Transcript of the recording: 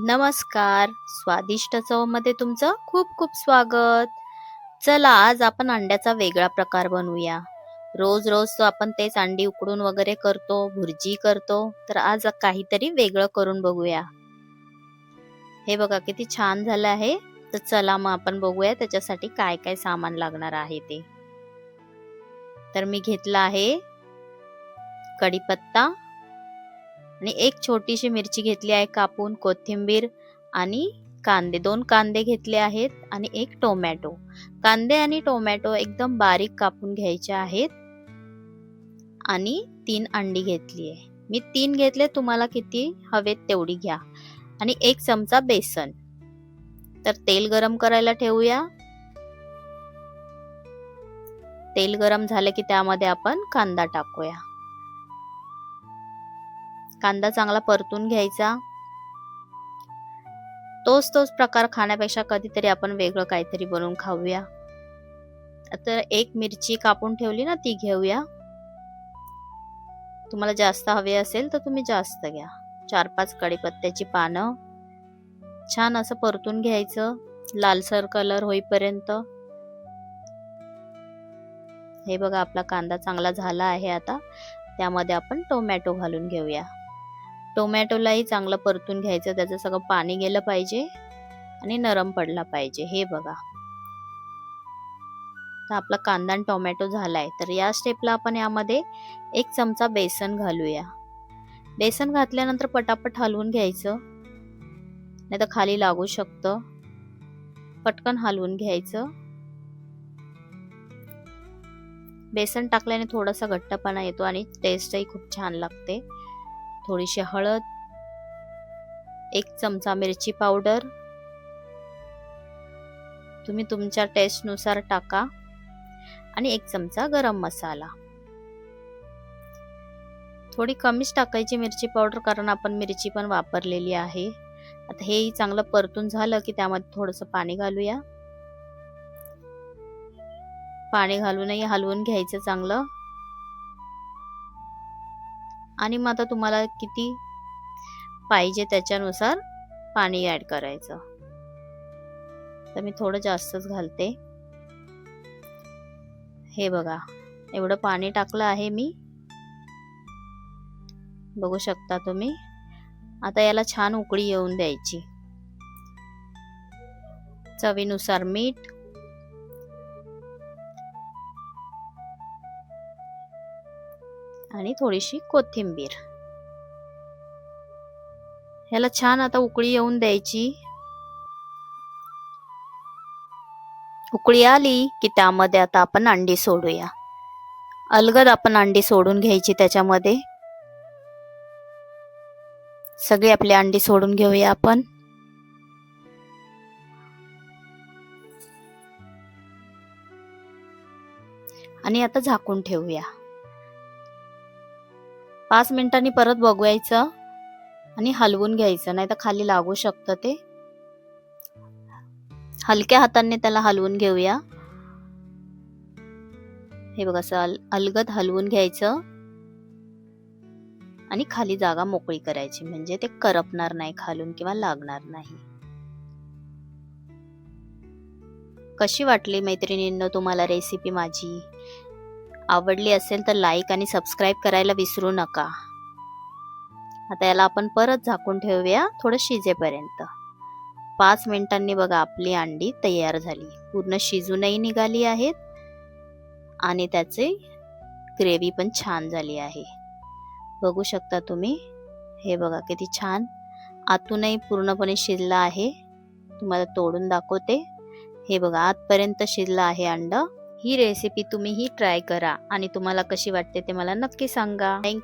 नमस्कार. स्वादिष्ट चवमध्ये तुमचं खूप खूप स्वागत. चला आज आपण अंड्याचा वेगळा प्रकार बनवूया. रोज रोज तो आपण तेच अंडी उकडून वगैरे करतो भुर्जी करतो तर आज काहीतरी वेगळं करून बघूया. हे बघा किती छान झालं आहे. तर चला मग आपण बघूया त्याच्यासाठी काय काय सामान लागणार आहे ते. तर मी घेतला आहे कढीपत्ता आणि एक छोटीशी मिरची घेतली आहे कापून कोथिंबीर आणि कांदे. दोन कांदे घेतले आहेत आणि एक टोमॅटो. कांदे आणि टोमॅटो एकदम बारीक कापून घ्यायचे आहेत आणि तीन अंडी घेतली आहे. मी तीन घेतले तुम्हाला किती हवेत तेवढी घ्या. आणि एक चमचा बेसन. तर तेल गरम करायला ठेवूया. तेल गरम झालं की त्यामध्ये आपण कांदा टाकूया. कांदा चांगला परतून घ्यायचा. तोच तोच प्रकार खाण्यापेक्षा कधीतरी आपण वेगळं काहीतरी बनवून खाऊया. तर एक मिरची कापून ठेवली ना ती घेऊया. तुम्हाला जास्त हवे असेल तर तुम्ही जास्त घ्या. चार पाच कडीपत्त्याची पानं. छान असं परतून घ्यायचं. लालसर कलर होईपर्यंत. हे बघा आपला कांदा चांगला झाला आहे आता. त्यामध्ये आपण टोमॅटो घालून घेऊया. टोमॅटोलाही चांगलं परतून घ्यायचं त्याचं सगळं पाणी गेलं पाहिजे आणि नरम पडला पाहिजे. हे बघा. तर आपला कांदा आणि टोमॅटो झालाय. तर या स्टेपला आपण यामध्ये एक चमचा बेसन घालूया. बेसन घातल्यानंतर पटापट हलवून घ्यायचं. नाही तर खाली लागू शकतं. पटकन हलवून घ्यायचं. बेसन टाकल्याने थोडासा घट्टपणा येतो आणि टेस्टही खूप छान लागते. थोडीशी हळद एक चमचा मिरची पावडर. तुम्ही तुमच्या टेस्टनुसार टाका आणि एक चमचा गरम मसाला. थोडी कमीच टाकायची मिरची पावडर कारण आपण मिरची पण वापरलेली आहे. आता हेही चांगलं परतून झालं की त्यामध्ये थोडस पाणी घालूया. पाणी घालूनही हलवून घ्यायचं चांगलं. आणि मग आता तुम्हाला किती पाहिजे त्याच्यानुसार पाणी ॲड करायचं. तर मी थोडं जास्तच घालते. हे बघा एवढं पाणी टाकलं आहे मी. बघू शकता तुम्ही. आता याला छान उकळी येऊन द्यायची. चवीनुसार मीठ आणि थोडीशी कोथिंबीर. ह्याला छान आता उकळी येऊन द्यायची. उकळी आली की त्यामध्ये आता आपण अंडी सोडूया. अलगद आपण अंडी सोडून घ्यायची त्याच्यामध्ये. सगळी आपली अंडी सोडून घेऊया आपण. आणि आता झाकून ठेवूया. पाच मिनिटांनी परत बघवायचं आणि हलवून घ्यायचं नाही तर खाली लागू शकतं ते. हलक्या हाताने त्याला हलवून घेऊया. हे बघा असं अल अलगद हलवून घ्यायचं. आणि खाली जागा मोकळी करायची म्हणजे ते करपणार नाही खालून किंवा लागणार नाही. कशी वाटली मैत्रिणींनो तुम्हाला रेसिपी माझी? आवडली असेल तर लाईक आणि सबस्क्राईब करायला विसरू नका. आता याला आपण परत झाकून ठेवूया थोडं शिजेपर्यंत. पाच मिनिटांनी बघा आपली अंडी तयार झाली. पूर्ण शिजूनही निघाली आहेत. आणि त्याचे ग्रेव्ही पण छान झाली आहे. बघू शकता तुम्ही. हे बघा किती छान. आतूनही पूर्णपणे शिजला आहे. तुम्हाला तोडून दाखवते. हे बघा आतपर्यंत शिजलं आहे अंड. ही रेसिपी तुम्हीही ट्राय करा आणि तुम्हाला कशी वाटते ते मला नक्की सांगा. थँक्यू